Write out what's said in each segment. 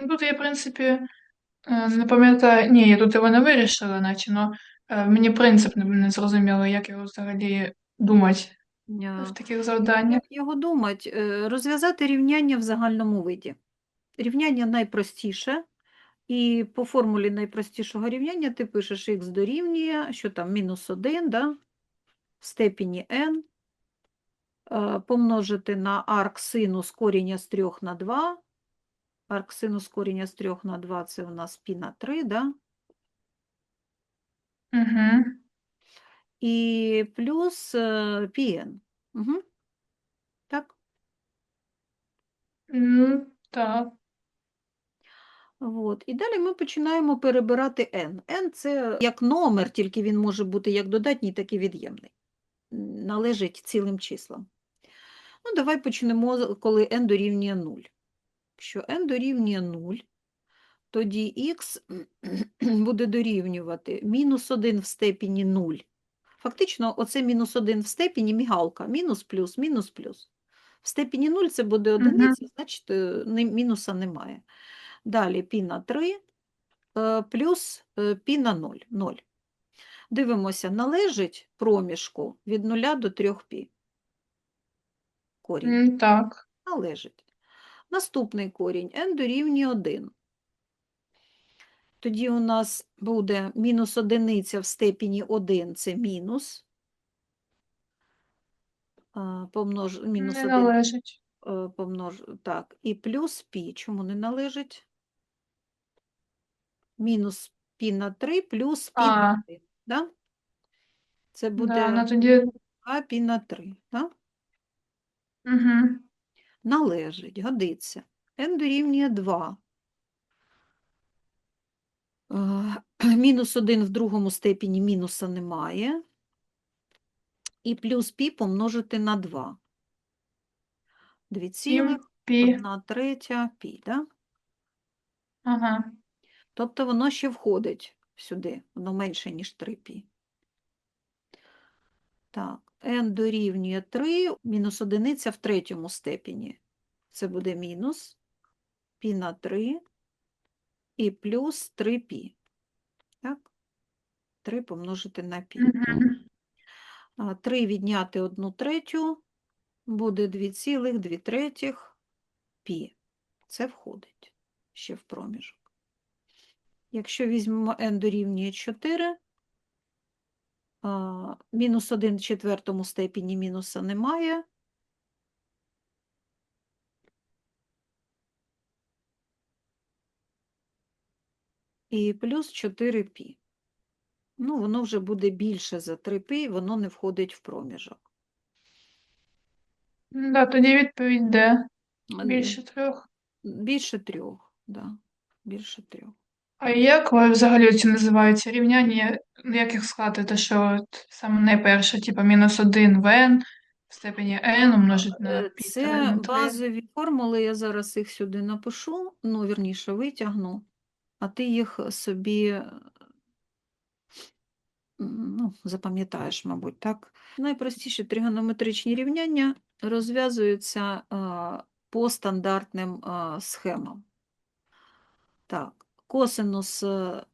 Ну, Тут я, в принципі, е, не пам'ятаю, ні, я тут його не вирішила, наче, но е, мені принцип не, не зрозуміло, як його взагалі думати Е, в таких завданнях. Як його думати? Е, Розв'язати рівняння в загальному виді. Рівняння найпростіше, і по формулі найпростішого рівняння ти пишеш х дорівнює, що там, мінус 1, да? в степені n, е, помножити на арк синус коріння з 3 на 2. Арк синус коріння з 3 на 2 – це у нас пі на 3, да? Угу. і плюс е, pn. Угу. Так? Ну, так. От. І далі ми починаємо перебирати n. n – це як номер, тільки він може бути як додатній, так і від'ємний. Належить цілим числам. Ну, давай почнемо, коли n дорівнює 0. Якщо n дорівнює 0, тоді x буде дорівнювати мінус 1 в степені 0. Фактично, оце мінус 1 в степені мігалка. Мінус, плюс, мінус, плюс. В степені 0 це буде одиниця, значить е, не- мінуса немає. Далі пі на 3 е, плюс пі на 0. 0. Дивимося, належить проміжку від 0 до 3 пі. Корінь. Так. Належить. Наступний корінь n дорівнює 1. Тоді у нас буде мінус одиниця в степені 1 – це мінус. Помнож... Мінус Не 1 належить. е, помнож... так, і плюс пі. Чому не належить? Мінус пі на 3 плюс пі А. на 1. Да? Це буде Да, тоді. а пі на 3. Да? Угу. Належить, годиться. n дорівнює 2. Е, Мінус 1 в другому степені мінуса немає. І плюс пі помножити на 2. 2 цілих, 1 третя пі. Да? Ага. Тобто воно ще входить сюди, воно менше, ніж 3 пі. Так, n дорівнює 3, мінус одиниця в третьому степені. Це буде мінус пі на 3 і плюс 3 пі. Так? 3 помножити на пі. Угу. 3 відняти 1 третю буде 2,2 третіх пі. Це входить ще в проміжок. Якщо візьмемо n дорівнює 4, а, мінус 1 в четвертому степені мінуса немає. І плюс 4 пі. Ну, воно вже буде більше за 3 пі, воно не входить в проміжок. Да, тоді відповідь Д. Більше трьох. Більше трьох, да. Більше трьох. А як ви взагалі ці називаються рівняння? Ну, Як їх склати? Те, що от саме найперше, типу мінус 1 в n в степені n умножить на Е, пі Це на 3. базові формули, я зараз їх сюди напишу, ну, вірніше, витягну, а ти їх собі е, м, ну, запам'ятаєш, мабуть, так? Найпростіші тригонометричні рівняння розв'язуються а, по стандартним а, схемам. Так, косинус е,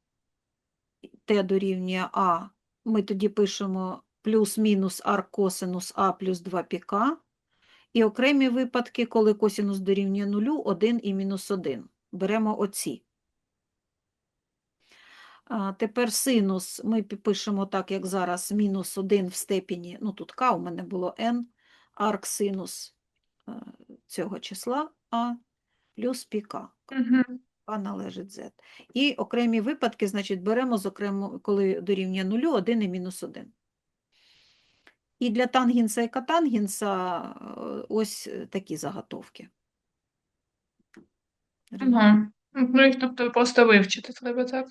t дорівнює а, ми тоді пишемо плюс-мінус арк косинус а плюс 2 піка. І окремі випадки, коли косинус дорівнює нулю, 1 і мінус 1. Беремо оці. Тепер синус ми пишемо так, як зараз, мінус 1 в степені, ну тут k у мене було n, арк синус е, цього числа а плюс піка. Угу. А належить z. І окремі випадки, значить, беремо, зокрема, коли дорівнює нулю, 1 і мінус 1. І для тангенса і котангенса е, ось е, такі заготовки. Ну, їх тобто просто вивчити треба, так?